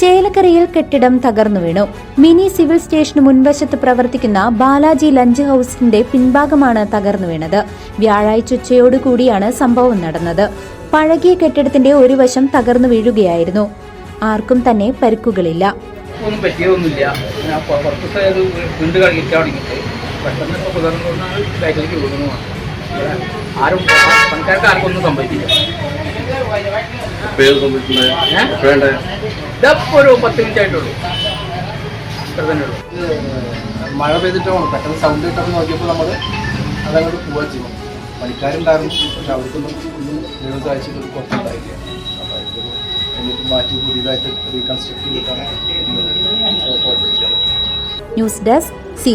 ചേലക്കരയിൽ കെട്ടിടം തകർന്നു വീണു. മിനി സിവിൽ സ്റ്റേഷന് മുൻവശത്ത് പ്രവർത്തിക്കുന്ന ബാലാജി ലഞ്ച് ഹൌസിന്റെ പിൻഭാഗമാണ് തകർന്നു വീണത്. വ്യാഴാഴ്ച ഉച്ചയോടുകൂടിയാണ് സംഭവം നടന്നത്. പഴകിയ കെട്ടിടത്തിന്റെ ഒരു വശം തകർന്നു വീഴുകയായിരുന്നു. ആർക്കും തന്നെ പരിക്കുകളില്ല. ഒന്നും പറ്റിയതൊന്നുമില്ല കുറച്ച് വീണ്ടും കളിക്കാൻ തുടങ്ങിയിട്ട് പെട്ടെന്ന് ആരും പണിക്കാർക്ക് ഒന്നും ഇതിപ്പോൾ ഒരു പത്ത് മിനിറ്റ് ആയിട്ടുള്ളൂ അത്ര തന്നെ ഉള്ളൂ മഴ പെയ്തിട്ടാണ് പെട്ടെന്ന് സൗണ്ട് കിട്ടാൻ നോക്കിയപ്പോൾ നമ്മൾ അതങ്ങോട്ട് പോവുക ചെയ്യും പണിക്കാരുണ്ടായിരുന്നു. പക്ഷെ അവർക്കൊന്നും ഒന്നും ദൈവം കുറച്ച് ഒരു കുറച്ചുണ്ടായില്ല അപ്പോൾ എന്നിട്ട് മാറ്റി പുതിയതായിട്ട് റീകൺസ്ട്രക്ട് ചെയ്തിട്ടാണ് ന്യൂസ് ഡെസ്ക് സി